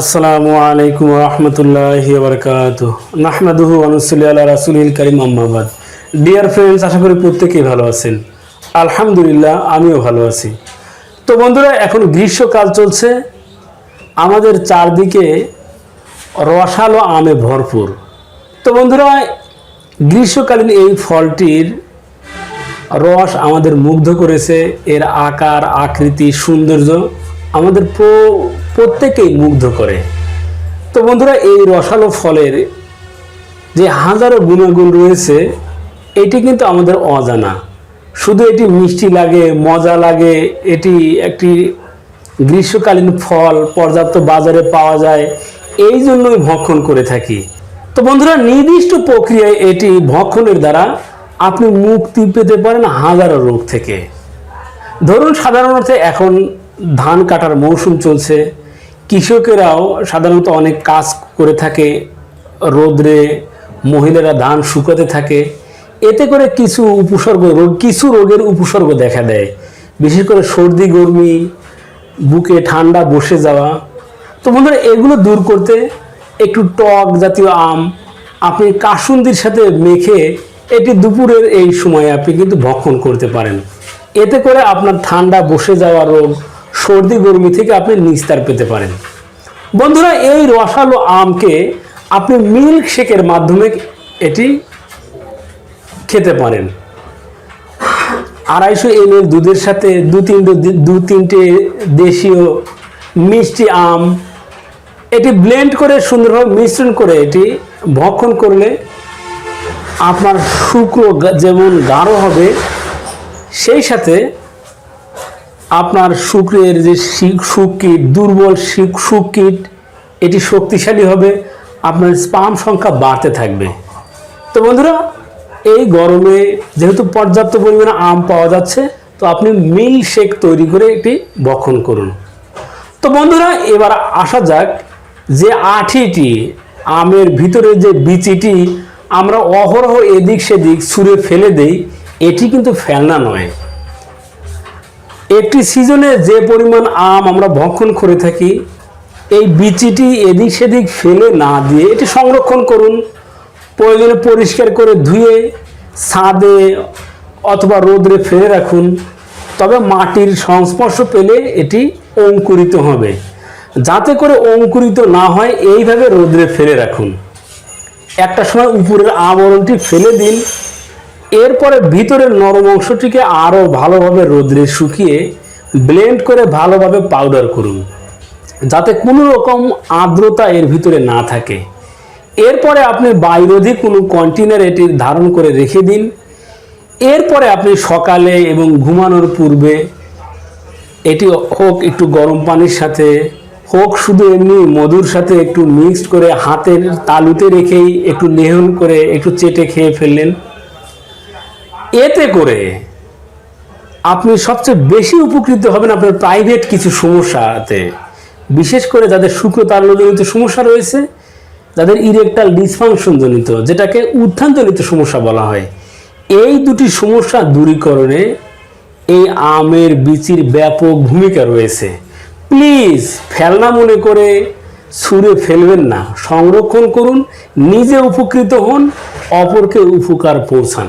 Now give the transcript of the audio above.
আসসালামু আলাইকুম রহমতুল্লাহি বরকাত নাহমাদুহু আনুসুল্লি আল্লাহ রাসুলিল করিম আম্মাবাদ ডিয়ার ফ্রেন্ডস আশা করি প্রত্যেকেই ভালো আছেন। আলহামদুলিল্লাহ, আমিও ভালো আছি। তো বন্ধুরা, এখন গ্রীষ্মকাল চলছে। আমাদের চারদিকে রসালো আমে ভরপুর। তো বন্ধুরা, গ্রীষ্মকালীন এই ফলটির রস আমাদের মুগ্ধ করেছে। এর আকার, আকৃতি, সৌন্দর্য আমাদের প্রত্যেকেই মুগ্ধ করে। তো বন্ধুরা, এই রসালো ফলের যে হাজারো গুণাগুণ রয়েছে, এটি কিন্তু আমাদের অজানা। শুধু এটি মিষ্টি লাগে, মজা লাগে, এটি একটি গ্রীষ্মকালীন ফল পর্যাপ্ত বাজারে পাওয়া যায়, এই জন্যই ভক্ষণ করে থাকি। তো বন্ধুরা, নির্দিষ্ট প্রক্রিয়ায় এটি ভক্ষণের দ্বারা আপনি মুক্তি পেতে পারেন হাজারো রোগ থেকে। ধরুন, সাধারণত এখন ধান কাটার মৌসুম চলছে কৃষকেরাও সাধারণত অনেক কাজ করে থাকে, রোদ্রে মহিলারা ধান শুকাতে থাকে। এতে করে কিছু উপসর্গ রোগ, কিছু রোগের উপসর্গ দেখা দেয়। বিশেষ করে সর্দি, গরমি, বুকে ঠান্ডা, বসে যাওয়া। তো বন্ধুরা, এগুলো দূর করতে একটু টক জাতীয় আম আপনি কাসুন্দির সাথে মেখে এটি দুপুরের এই সময়ে আপনি কিন্তু ভক্ষণ করতে পারেন। এতে করে আপনার ঠান্ডা, বসে যাওয়া রোগ সর্দি, গরমি থেকে আপনি নিস্তার পেতে পারেন। বন্ধুরা, এই রসালো আমকে আপনি মিল্ক শেকের মাধ্যমে এটি খেতে পারেন। আড়াইশো এম দুধের সাথে দু তিনটে দু তিনটে দেশীয় মিষ্টি আম, এটি ব্লেন্ড করে সুন্দরভাবে মিশ্রণ করে এটি ভক্ষণ করলে আপনার শুক্র যেমন গাঢ় হবে, সেই সাথে আপনার শুক্রের যে সুকীট দুর্বল সুকীট এটি শক্তিশালী হবে, আপনার স্পাম সংখ্যা বাড়তে থাকবে। তো বন্ধুরা, এই গরমে যেহেতু পর্যাপ্ত পরিমাণে আম পাওয়া যাচ্ছে, তো আপনি মিল শেক তৈরি করে এটি ভক্ষণ করুন। তো বন্ধুরা, এবার আসা যাক যে আঠিটি আমের ভিতরে যে বিচিটি আমরা অহরহ এদিক সেদিক ছুঁড়ে ফেলে দেই, এটি কিন্তু ফেলনা নয়। একটি সিজনে যে পরিমাণ আম আমরা ভক্ষণ করে থাকি, এই বিচিটি এদিক সেদিক ফেলে না দিয়ে এটি সংরক্ষণ করুন। প্রয়োজনে পরিষ্কার করে ধুয়ে ছাদে অথবা রোদ্রে ফেলে রাখুন। তবে মাটির সংস্পর্শ পেলে এটি অঙ্কুরিত হবে। যাতে করে অঙ্কুরিত না হয়, এইভাবে রোদ্রে ফেলে রাখুন। একটা সময় উপরের আবরণটি ফেলে দিন। এরপরে ভিতরের নরম অংশটিকে আরও ভালোভাবে রোদ্রে শুকিয়ে ব্লেন্ড করে ভালোভাবে পাউডার করুন, যাতে কোনো রকম আর্দ্রতা এর ভিতরে না থাকে। এরপরে আপনি বাইরোধী কোনো কন্টেনার এটি ধারণ করে রেখে দিন। এরপরে আপনি সকালে এবং ঘুমানোর পূর্বে এটি হোক একটু গরম পানির সাথে, হোক শুধু এমনি মধুর সাথে একটু মিক্সড করে হাতের তালুতে রেখেই একটু লেহন করে একটু চেটে খেয়ে ফেললেন। এতে করে আপনি সবচেয়ে বেশি উপকৃত হবেন আপনার প্রাইভেট কিছু সমস্যাতে। বিশেষ করে যাদের শুক্রতারণজনিত সমস্যা রয়েছে, যাদের ইরেকটাল ডিসফাংশন জনিত যেটাকে উত্থানজনিত সমস্যা বলা হয়। এই দুটি সমস্যা দূরীকরণে এই আমের বিচির ব্যাপক ভূমিকা রয়েছে। প্লিজ ফেলনা মনে করে ছুঁড়ে ফেলবেন না। সংরক্ষণ করুন, নিজে উপকৃত হন, অপরকে উপকার পৌঁছান।